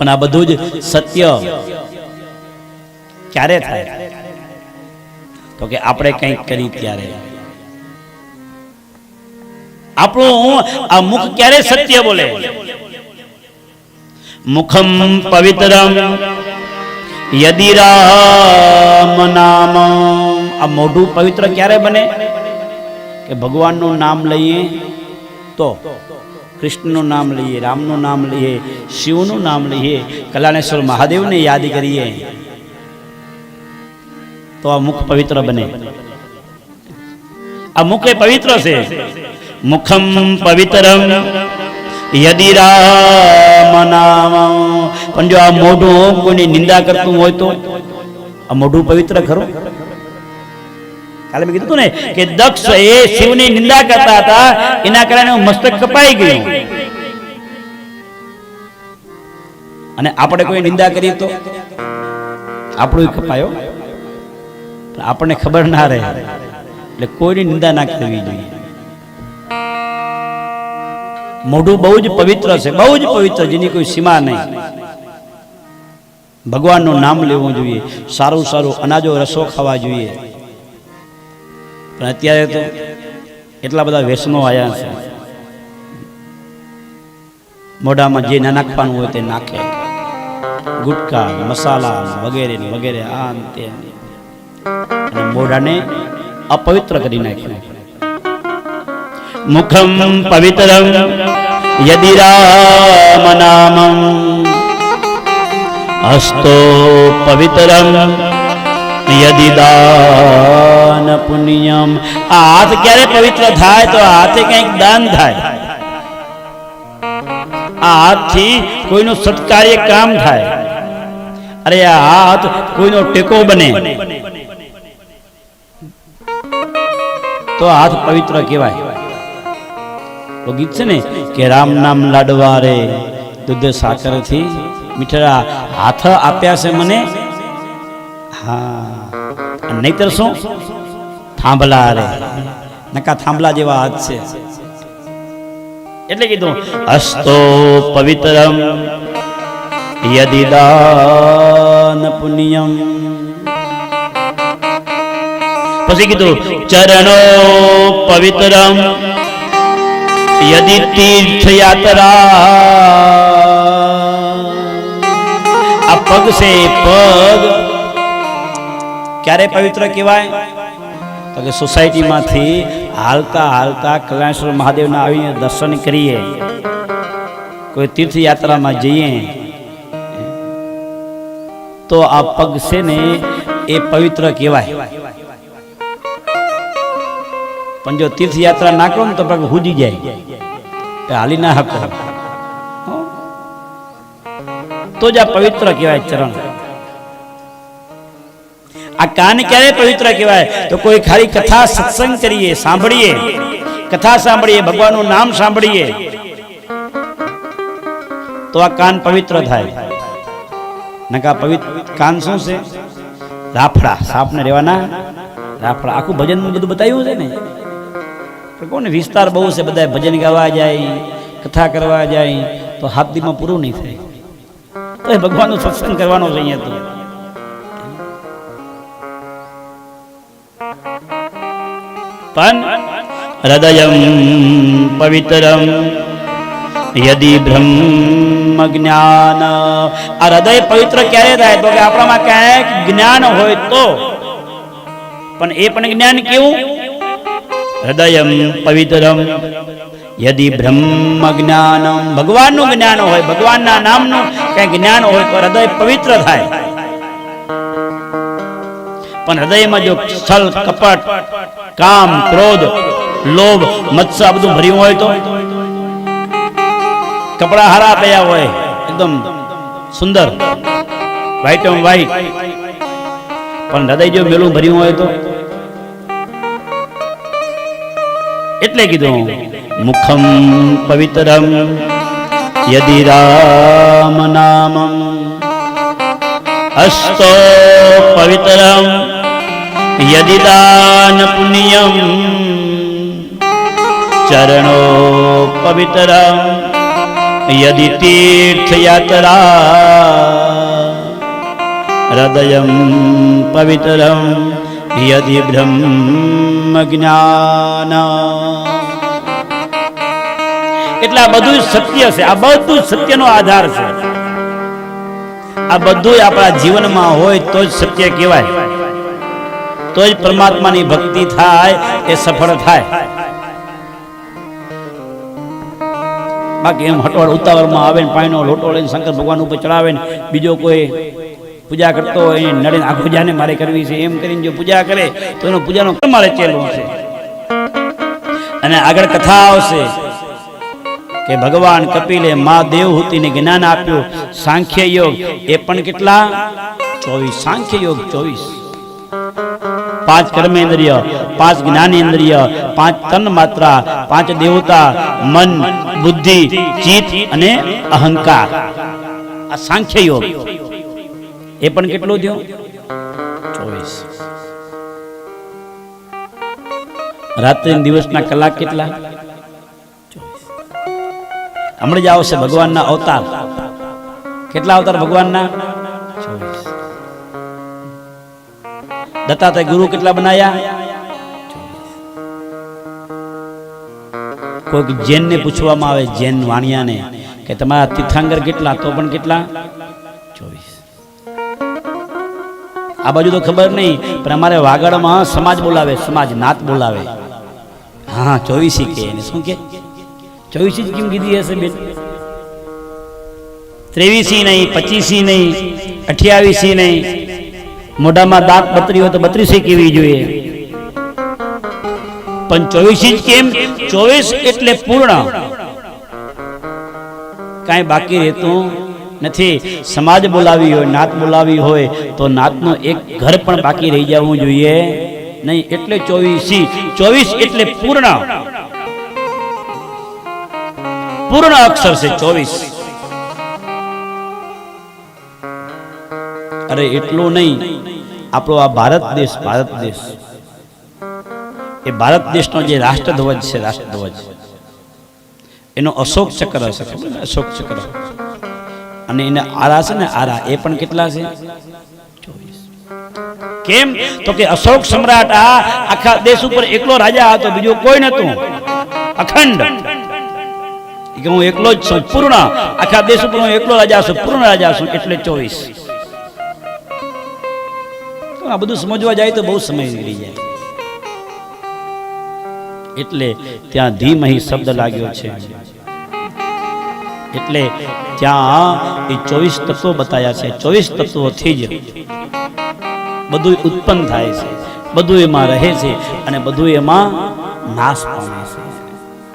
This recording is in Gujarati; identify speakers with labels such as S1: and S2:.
S1: પણ આ બધું જ સત્ય. ક્યારે થાય? તો કે આપણે કંઈક કરી ત્યારે. આપણું આ મુખ ક્યારે સત્ય બોલે? મુખમ પવિત્રમ યદિ રામ નામ. આ મોઢું પવિત્ર ક્યારે બને? કે ભગવાનનું નામ લઈએ તો? કૃષ્ણનું નામ લઈએ, રામનું નામ લઈએ, શિવનું નામ લઈએ, કલ્યાણેશ્વર મહાદેવને યાદ કરીએ, તો આ મુખ પવિત્ર બને. આ મુખ એ પવિત્ર છે. મુખમ પવિત્રમ, યદિ રામ નામ. પણ જો આ મોઢું કોઈની નિંદા કરતું હોય તો? આ મોઢું પવિત્ર ખરું? કાલે મેં કીધું ને કે દક્ષ એ શિવની નિંદા કરતા હતા, એના કારણે મસ્તક કપાઈ ગયું. અને આપણે કોઈ નિંદા કરીએ તો? આપણું કપાયો? પણ આપણને ખબર ના રહે. એટલે કોઈની નિંદા ના કરવી જોઈએ. મોઢું બહુ જ પવિત્ર છે, બહુ જ પવિત્ર, જેની કોઈ સીમા નહીં. ભગવાનનું નામ લેવું જોઈએ, સારું સારું અનાજો રસો ખાવા જોઈએ. પણ અત્યારે તો એટલા બધા વ્યસનો આવ્યા છે. મોઢામાં જે ના નાખવાનું હોય તે નાખે. ગુટકા, મસાલા વગેરે વગેરે આ તે અને મોઢાને અપવિત્ર કરી નાખ્યું. મુખમ પવિત્રમ યદિ રામ નામમ. હસ્તો પવિત્રમ યદિ દાન પુણ્યમ આ હાથ ક્યારે પવિત્ર થાય તો હાથે કંઈક દાન થાય આ હાથથી કોઈનું સત્કાર્ય કામ થાય અરે આ હાથ કોઈનો ટેકો બને તો હાથ પવિત્ર કહેવાય તો ગીત છે ને કે રામ નામ લાડવા રે દૂધ સાકરથી મીઠા હાથ આપ્યા છે મને હા અને નહીતર શું થાંભલા રે નકા થાંભલા જેવા હાથ છે એટલે કીધું અસ્તો પવિત્રમ યદિ દાન પુણ્યમ પછી કીધું ચરણો પવિત્રમ યદિ તીર્થયાત્રા। આ પગ છે પગ ક્યારે પવિત્ર કહેવાય? તો કે સોસાયટીમાંથી હાલતા હાલતા કલ્યાણેશ્વર મહાદેવના આવીને દર્શન કરીએ. કોઈ તીર્થયાત્રામાં જઈએ. તો આ પગ છે ને એ પવિત્ર કહેવાય. પણ જો તીર્થયાત્રા ના કરો ને તો પગ હુજી જાય. હાલી ના હકો? તો જ આ પવિત્ર કહેવાય ચરણ. આ કાન ક્યારે પવિત્ર કહેવાય? તો કોઈ ખાલી કથા સત્સંગ કરીએ, સાંભળીએ. કથા સાંભળીએ, ભગવાનનું નામ સાંભળીએ. તો આ કાન પવિત્ર થાય. નકા પવિત્ર કાન શું છે? રાફડા. સાપને રહેવાના રાફડા. આખું ભજન બધું બતાવ્યું છે ને? કોને વિસ્તાર બહુ છે બધા ભજન ગાવા જાય, કથા કરવા જાય, તો હાથ દીમાં પૂરું નહીં થાય. તો એ ભગવાનનો સત્સંગ કરવાનો છે અહીંયા તો. પણ હૃદયમ પવિત્રમ યદિ બ્રહ્મ જ્ઞાન આ હૃદય પવિત્ર ક્યારે થાય તો કે આપણામાં ક્યાંક જ્ઞાન હોય તો પણ એ પણ જ્ઞાન કેવું હૃદય પવિત્રમ યદિ બ્રહ્મ જ્ઞાનમ ભગવાનનું જ્ઞાન હોય ભગવાનના નામનું કઈ જ્ઞાન હોય તો હૃદય પવિત્ર થાય પણ હૃદયમાં જો છલ, કપટ, કામ, ક્રોધ, લોભ મત્સા બધું ભર્યું હોય તો? કપડા હારા પહેર્યા હોય, એકદમ સુંદર વ્હાઈટ એમ વ્હાઈટ પણ હૃદય જો મેલું ભર્યું હોય તો? એટલે કીધું મુખમ પવિત્રમ યદિ રામ નામમ. અસ્તો પવિત્રમ યદિ દાન પુણ્યમ ચરણો પવિત્રમ યદિ તીર્થયાત્રા હૃદય પવિત્રમ યદિ બ્રહ્મ જ્ઞાન એટલે આ બધું સત્ય છે. આ બધું સત્યનો આધાર છે. આ બધું આપણા જીવનમાં હોય તો જ સત્ય કહેવાય. તો જ પરમાત્માની ભક્તિ થાય, એ સફળ થાય. બાકી એમ હટવાડ ઉતાવળમાં આવે ને પાણીનો લોટો લઈને શંકર ભગવાન ઉપર ચડાવે ને બીજો કોઈ પૂજા કરતો હોય, એને નડીને આ પૂજાને મારે કરવી છે, એમ કરીને જો પૂજા કરે, તો એનો પૂજાનો મારે ચેલો છે અને આગળ કથા આવશે. કે ભગવાન કપિલે મા દેવહૂતિને જ્ઞાન આપ્યું. સાંખ્ય યોગ, એ પણ કેટલા? ચોવીસ. સાંખ્ય યોગ, ચોવીસ. પાંચ કર્મેન્દ્રિય પાંચ જ્ઞાનેન્દ્રિય પાંચ તન માત્રા, પાંચ દેવતા, મન, બુદ્ધિ, ચિત્ત અને અહંકાર. આ સાંખ્ય યોગ. એ પણ કેટલું થયું? ચોવીસ. રાત્રિ દિવસના કલાક કેટલા? હમણાં જ આવશે ભગવાનના અવતાર. કેટલા અવતાર ભગવાનના? દત્તાત્રેય ગુરુ કેટલા બનાયા? કોઈક જૈનને પૂછવામાં આવે, જૈન વાણિયાને, કે તમારા તીર્થાંગર કેટલા, તો પણ કેટલા? ચોવીસ. આ બાજુ તો ખબર નહીં, પણ અમારે વાગડમાં સમાજ બોલાવે, સમાજ નાત બોલાવે. હા, ચોવીસી કે શું કે? ચોવીસી જ કેમ કીધી હશે બેન? ત્રેવીસી નહીં, પચીસી નહીં, અઠ્યાવીસી નહીં. મોઢામાં દાંત બત્રી હોય તો બત્રીસી કેવી જોઈએ? પણ ચોવીસી જ કેમ? ચોવીસ એટલે પૂર્ણ. કાંઈ બાકી રહેતું નથી. સમાજ બોલાવી હોય, નાત બોલાવી હોય, તો નાતનું એક ઘર પણ બાકી રહી જવું જોઈએ. નહીં, એટલે ચોવીસી. ચોવીસ એટલે પૂર્ણ. પૂર્ણ અક્ષર છે, ચોવીસ. અરે, એટલું નહીં. આપણો આ ભારત દેશ ભારત દેશ. એ ભારત દેશનો જે રાષ્ટ્રધ્વજ છે, રાષ્ટ્રધ્વજ. એનો અશોક ચક્ર હશે અશોક ચક્ર. અને એને આરા છે ને, આરા. એ પણ કેટલા છે? કેમ? તો કે અશોક સમ્રાટ આ આખા દેશ ઉપર એકલો રાજા હતો, બીજો કોઈ નતું અખંડ. કે હું એકલો જ છું, પૂર્ણ. આખા દેશ ઉપર હું એકલો રાજા છું, પૂર્ણ રાજા છું, એટલે ચોવીસ. આ બધું સમજવા જાય તો બહુ સમય નીકળી જાય. એટલે ત્યાં ધીમહી શબ્દ લાગ્યો છે. એટલે ત્યાં એ ચોવીસ તત્વો બતાવ્યા છે. ચોવીસ તત્વોથી જ બધું ઉત્પન્ન થાય છે. બધું એમાં રહે છે અને બધું એમાં નાશ પામે છે.